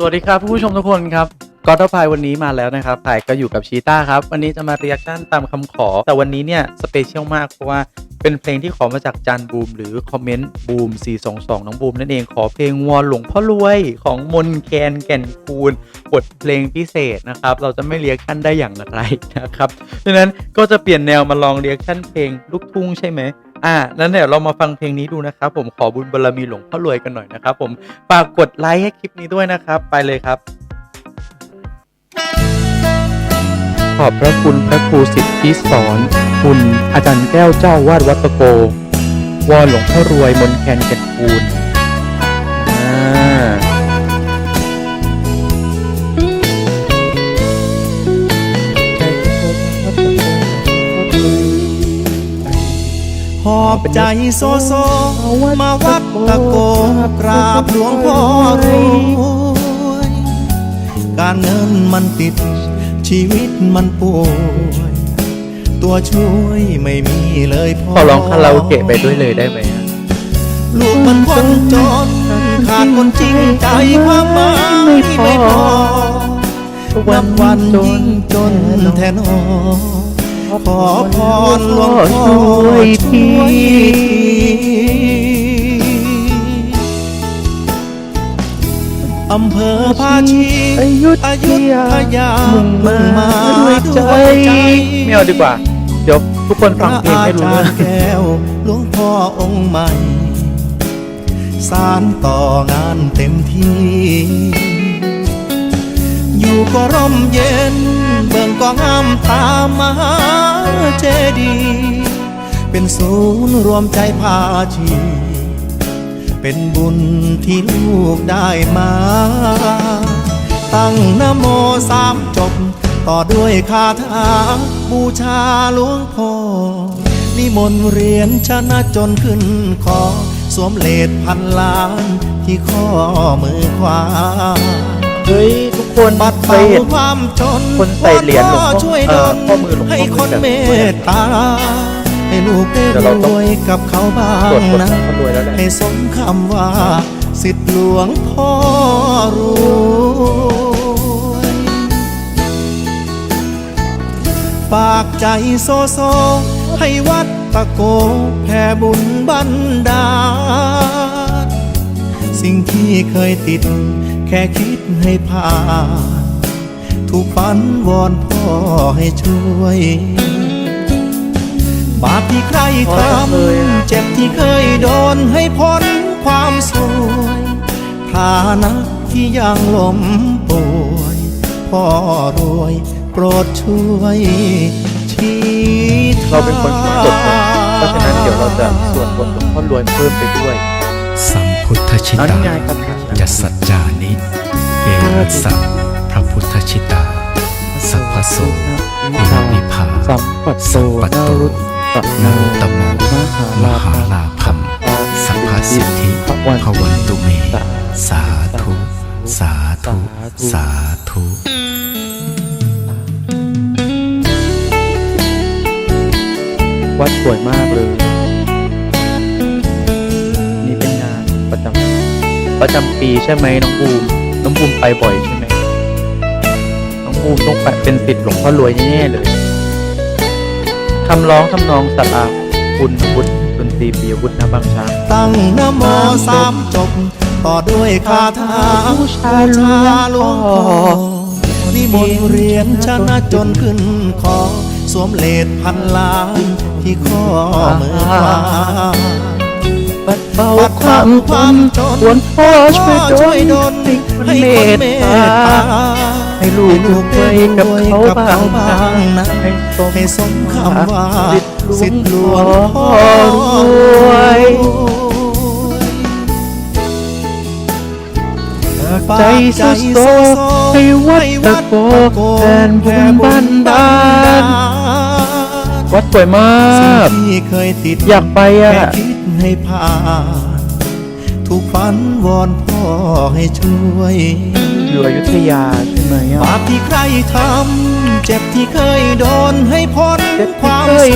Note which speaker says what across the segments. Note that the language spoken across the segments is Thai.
Speaker 1: สวัสดีครับผู้ชมทุกคนครับก็ทพายวันนี้มาแล้วนะครับพายก็อยู่กับชีต้าครับ วันนี้จะมาเรียกชั่นตามคำขอ แต่วันนี้เนี่ยสเปเชียลมากเพราะว่าเป็นเพลงที่ขอมาจากจันบูมหรือคอมเมนต์บูม422 น้องบูมนั่นเองขอเพลงวอนหลวงพ่อรวยของมนแคนแก่นคูณบทเพลงพิเศษนะครับ เราจะไม่เรียกชั่นได้อย่างไรนะครับดังนั้นก็จะเปลี่ยนแนวมาลองเรียกชั่นเพลงลูกทุ่งใช่ไหม อ่านั้นเดี๋ยวเรามาฟังเพลงนี้ดูนะครับ ผมขอบุญบารมีหลวงพ่อรวยกันหน่อยนะครับ ผมฝากกดไลค์ให้คลิปนี้ด้วยนะครับ ไปเลยครับ ขอบพระคุณพระครูสิทธิสอนคุณอาจารย์แก้วเจ้าวาดวัดตะโก วอนหลวงพ่อรวยมนแคนแก่นคูณ อ
Speaker 2: บใจโซโซ มาวัดตะโกกราบหลวงพ่อรวยการเงินมันติดชีวิตมันป่วย ตัวช่วยไม่มีเลยพ่อ
Speaker 1: ขอร้องคาราโอเกะไปด้วยเลยได้ไหมอะ
Speaker 2: ลูกมันคนจนขาดคนจริงใจความหมายไม่พอนับวันยิ่งจนแทนอ ขอพรหลวงพ่อช่วยทีอำเภอภาชี
Speaker 1: อยุธ
Speaker 2: อยุธ
Speaker 1: ยายามุ่งมาด้วยใจไม่เอาดีกว่า เดี๋ยวทุกคน
Speaker 2: พ
Speaker 1: ฟัง
Speaker 2: ระ
Speaker 1: เพลง
Speaker 2: อา
Speaker 1: ให้รู้
Speaker 2: จา
Speaker 1: เรื่
Speaker 2: ร
Speaker 1: อง
Speaker 2: ย์แก้วหลวงพ่อองค์ใหม่ สารต่องานเต็มที่ อยู่ก็ร่มเย็นเบิ่งก็งามตามมหาเจ ดี เป็นศูนย์รวมใจพาชีเป็นบุญที่ลูกได้มา ตั้งนโมสามจบ ต่อด้วยคาถา บูชาหลวงพ่อนิมนต์เรียนชนะจนขึ้นคอ สวมเลดพันล้านที่ข้อมือขวา
Speaker 1: เฮ้ย คน
Speaker 2: บัด
Speaker 1: เค
Speaker 2: เป่าย
Speaker 1: เห็น
Speaker 2: ความจน
Speaker 1: คนใส่เหรียญหลวงพ่อ
Speaker 2: ช่วยด
Speaker 1: เอ่อนข้อมือหลวงพ่อ
Speaker 2: ให้คนเมตตาให้ลูกได้
Speaker 1: เดี๋ยวเรา
Speaker 2: ร
Speaker 1: ต้อง
Speaker 2: วยกับเขาบ้า
Speaker 1: ตรวจ
Speaker 2: ง
Speaker 1: คน
Speaker 2: นะ
Speaker 1: เขารวยแล้วแหละ
Speaker 2: ให้สมคำว่าสิทธิหลวงพ่อรวยฝากใจโซโซ ให้วัดตะโกแผ่บุญบันดาลสิ่งที่เคยติด แค่คิดให้ผ่าน ถูกฝันวอนพ่อให้ช่วย บาปที่ใครทำเจ็บที่เคยโดนให้พ้นความสวยฐานะที่ยังล้มป่วยพ่อรวยโปรดช่วยชี้ทาง
Speaker 1: เราเป็นคนที่จดนะเพราะฉะนั้นเดี๋ยวเราจะสวดบทหลวงพ่อรวยเพิ่มไปด้วย
Speaker 3: สัมพุทธชิ
Speaker 1: นั่น
Speaker 3: ตา
Speaker 1: ไงครับ
Speaker 3: ยัสสัจจานิเอรัสสะพระพุทธชิตา สัพพโสอิรวิภา
Speaker 1: สัมปัตโต
Speaker 3: สัมปัต
Speaker 1: นา
Speaker 3: โต
Speaker 1: รุตตะ
Speaker 3: นา
Speaker 1: นา
Speaker 3: ตโม
Speaker 1: มหามลา
Speaker 3: หาลาภัมสัพพสิทธิพวันตุเม สาธุ สาธุ สาธุ
Speaker 1: วัดสวยมากเลย ประจำปีใช่ไหมน้องบูมน้องบูมไปบ่อยใช่ไหมน้องบูมต้องไปเป็นสิทธิ์หลวงพ่อรวยแน่ๆเลยคำร้องทำนองสาราคุณวุฒิดนตรีปียวุฒินะบางช้าง
Speaker 2: ตั้งนโมสามจบต่อด้วยคาถา
Speaker 1: บูชาหลวงพ่อ
Speaker 2: หลวงพ่อนิมนต์เรียนชนะจนขึ้นคอสวมเลดพันล้านที่ข้อมือขวา
Speaker 1: ปัดเบา
Speaker 2: ปัด
Speaker 1: ความ
Speaker 2: ความจน
Speaker 1: ควรพ่อช่วย
Speaker 2: ช่วย
Speaker 1: ด
Speaker 2: ด
Speaker 1: ล
Speaker 2: ล
Speaker 1: ให้
Speaker 2: ให้
Speaker 1: ค
Speaker 2: คน
Speaker 1: น
Speaker 2: เม
Speaker 1: เม
Speaker 2: ต
Speaker 1: ต
Speaker 2: ตา
Speaker 1: ตาให้ลูกรวยกับเขาบ้างนะให้
Speaker 2: ให้สมคำว่า
Speaker 1: สิ
Speaker 2: สิ
Speaker 1: ท
Speaker 2: ท
Speaker 1: ธิ์
Speaker 2: ธิ์
Speaker 1: ห
Speaker 2: ห
Speaker 1: ล
Speaker 2: ล
Speaker 1: ว
Speaker 2: ว
Speaker 1: ง
Speaker 2: ง
Speaker 1: พ่
Speaker 2: พ่
Speaker 1: อ
Speaker 2: อ
Speaker 1: ร
Speaker 2: ร
Speaker 1: ว
Speaker 2: วยย
Speaker 1: ใจโซโซให้วัดตะโกแทนบุญบันดาลวัดสวยมา
Speaker 2: สิ่ง
Speaker 1: ก
Speaker 2: ที่เคยติด
Speaker 1: อยากไปอะ
Speaker 2: แค่คิด ให้ผ่านถูกฝันวอนพ่อให้ช่วย
Speaker 1: อยู่อยุธยาใช่ไหมอะ
Speaker 2: บาปที่ใครทำ เจ็บที่เคยโดนให้พ้น
Speaker 1: เจ็บ
Speaker 2: ควา
Speaker 1: ที่
Speaker 2: ม
Speaker 1: เค
Speaker 2: ส
Speaker 1: ย
Speaker 2: วย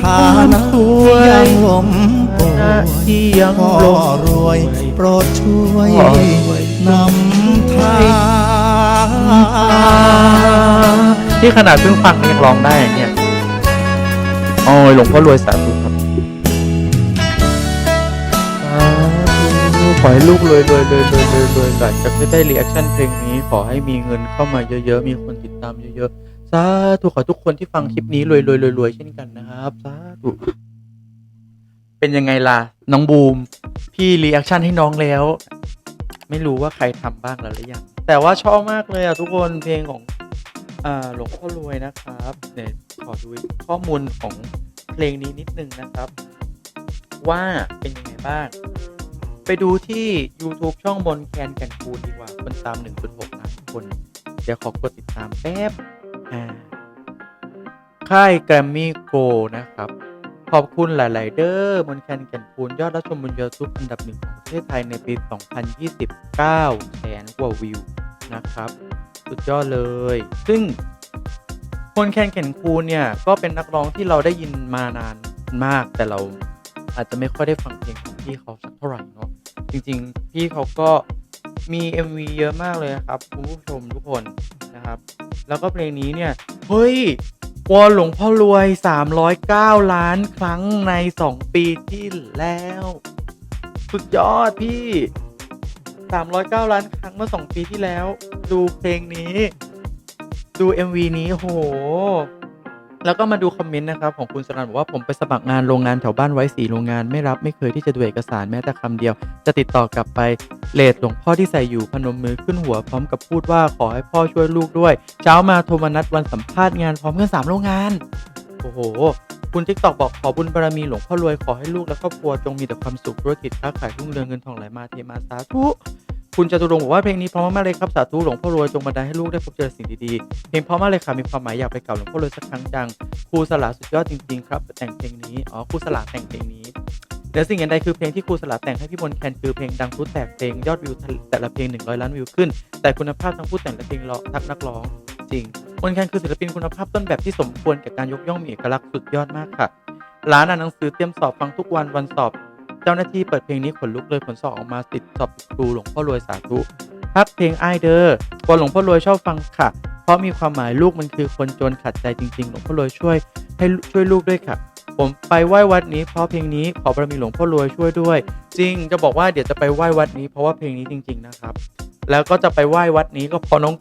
Speaker 2: ฐา
Speaker 1: ความ
Speaker 2: นะ
Speaker 1: ส
Speaker 2: ที่
Speaker 1: วย
Speaker 2: ยังล้มป่ว
Speaker 1: หน้ายที่ยัง
Speaker 2: พ่อ
Speaker 1: ลง
Speaker 2: รวยโปรดช่วย
Speaker 1: พ่อรวย
Speaker 2: นำทาง
Speaker 1: ที่ขนาดเพิ่งฟังยังร้องได้อย่างเนี่ยโอ้ยหลวงพ่อรวยสาธุครับ ขอให้ลูกรวยรวยรวยรวยรวยรวยหลังจากที่ได้รีแอคชั่นเพลงนี้ ขอให้มีเงินเข้ามาเยอะๆ มีคนติดตามเยอะๆ สาธุขอทุกคนที่ฟังคลิปนี้รวยรวยรวยรวยเช่นกันนะครับ สาธุ เป็นยังไงล่ะ น้องบูม พี่รีแอคชั่นให้น้องแล้ว ไม่รู้ว่าใครทำบ้างแล้วหรือยัง แต่ว่าชอบมากเลยอะทุกคนเพลงของอ่าหลวงพ่อรวยนะครับเนี่ยขอดูข้อมูลของเพลงนี้นิดนึงนะครับ ว่าเป็นยังไงบ้าง ไปดูที่ YouTube ช่องบนแคนแก่นคูณดีกว่า คนตาม 1.6ล้านคน เดี๋ยวขอกดติดตามแป๊บอ่าค่ายแกรมมี่โกนะครับ ขอบคุณหลาย ๆ เด้อบนแคนแก่นคูณยอดรับชมบน YouTube อันดับหนึ่งของประเทศไทยในปี 2029แสนกว่าวิวนะครับ สุดยอดเลย ซึ่งคนแคนแก่นคูณเนี่ย ก็เป็นนักร้องที่เราได้ยินมานานมากแต่เราอาจจะไม่ค่อยได้ฟังเพลงของพี่เขาสักเท่าไหร่เนาะ จริงๆ พี่เขาก็มี MV เยอะมากเลยนะครับคุณผู้ชมทุกคนนะครับ แล้วก็เพลงนี้เนี่ย เฮ้ยวอนหลวงพ่อรวย 309 ล้านครั้งใน 2 ปีที่แล้วสุดยอดพี่ 309 ล้านครั้งเมื่อ 2 ปีที่แล้ว ดูเพลงนี้ ดู MV นี้โห แล้วก็มาดูคอมเมนต์นะครับของคุณสรันบอกว่าผมไปสมัครงานโรงงานแถวบ้านไว้สีโรงงานไม่รับไม่เคยที่จะดูเอกสารแม้แต่คำเดียว จะติดต่อกลับไปเลดหลวงพ่อที่ใส่อยู่พนมมือขึ้นหัวพร้อมกับพูดว่าขอให้พ่อช่วยลูกด้วย เช้ามาโทรมานัดวันสัมภาษณ์งานพร้อมกันสามโรงงาน โอ้โห คุณทิกตอกบอกขอบุญบารมีหลวงพ่อรวยขอให้ลูกและครอบครัวจงมีแต่ความสุขธุรกิจค้าขายรุ่งเรืองเงินทองไหลมาเทมาสาธุ คุณจตุรงค์บอกว่าเพลงนี้เพราะมากเลยครับสาธุหลวงพ่อรวยจงบันดาลให้ลูกได้พบเจอสิ่งดีๆเพลงเพราะมากเลยค่ะมีความหมายอยากไปกล่าวหลวงพ่อรวยสักครั้งจังครูสลาสุดยอดจริงๆครับแต่งเพลงนี้อ๋อครูสลาแต่งเพลงนี้เดี๋ยวสิ่งอย่างใดคือเพลงที่ครูสลาแต่งให้พี่มนแคนคือเพลงดังทุแตกเพลงยอดวิวแต่ละเพลง 100 ล้านวิวขึ้น แต่คุณภาพทั้งผู้แต่งและเพลงร้องทักนักร้องจริงมนแคนคือศิลปินคุณภาพต้นแบบที่สมควรแก่การยกย่องมีเอกลักษณ์สุดยอดมากค่ะร้านอ่านหนังสือเตรียมสอบฟังทุกวันวันสอบ เจ้าหน้าที่เปิดเพลงนี้ขนลุกเลยผลสอบออกมาติดสอบครูหลวงพ่อรวยสาธุพักเพลงไอเดอร์กลัวหลวงพ่อรวยชอบฟังค่ะ เพราะมีความหมายลูกมันคือคนจนขัดใจจริงๆ หลวงพ่อรวยช่วยให้ช่วยลูกด้วยค่ะ ผมไปไหว้วัดนี้เพราะเพลงนี้ขอบารมีหลวงพ่อรวยช่วยด้วย จริงจะบอกว่าเดี๋ยวจะไปไหว้วัดนี้เพราะว่าเพลงนี้จริง ๆนะครับ แล้วก็จะไปไหว้วัดนี้ก็เพอน้อง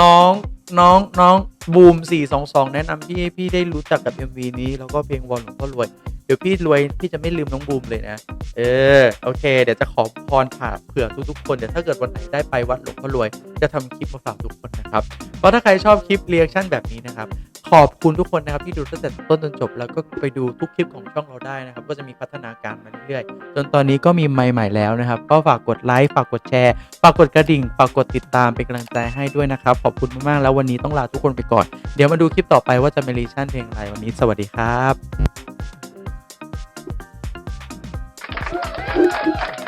Speaker 1: น้องน้องน้องบูม422 แนะนำพี่ให้พี่ได้รู้จักกับ MV นี้ แล้วก็เพลงวอนหลวงพ่อรวย ดี๋ยวพี่รวยพี่จะไม่ลืมน้องบูมเลยนะ เออโอเค เดี๋ยวจะขอพรผ่าเผื่อทุกๆคนเดี๋ยวถ้าเกิดวันไหนได้ไปวัดหลวงพ่อรวย จะทำคลิปมาฝากทุกคนนะครับเพราะถ้าใครชอบคลิปเรีแอคชั่นแบบนี้นะครับขอบคุณทุกคนนะครับที่ดูตั้งแต่ต้นจนจบ แล้วก็ไปดูทุกคลิปของช่องเราได้นะครับ ก็จะมีพัฒนาการมาเรื่อยๆจนตอนนี้ก็มีใหม่ๆแล้วนะครับ ก็ฝากกดไลค์ฝากกดแชร์ฝากกดกระดิ่งฝากกดติดตามเป็นกำลังใจให้ด้วยนะครับ ขอบคุณมากๆแล้ววันนี้ต้องลาทุกคนไปก่อน เดี๋ยวมาดูคลิปต่อไปว่าจะมีรีชั่นเพลงอะไรวันนี้ สวัสดีครับ Thank you.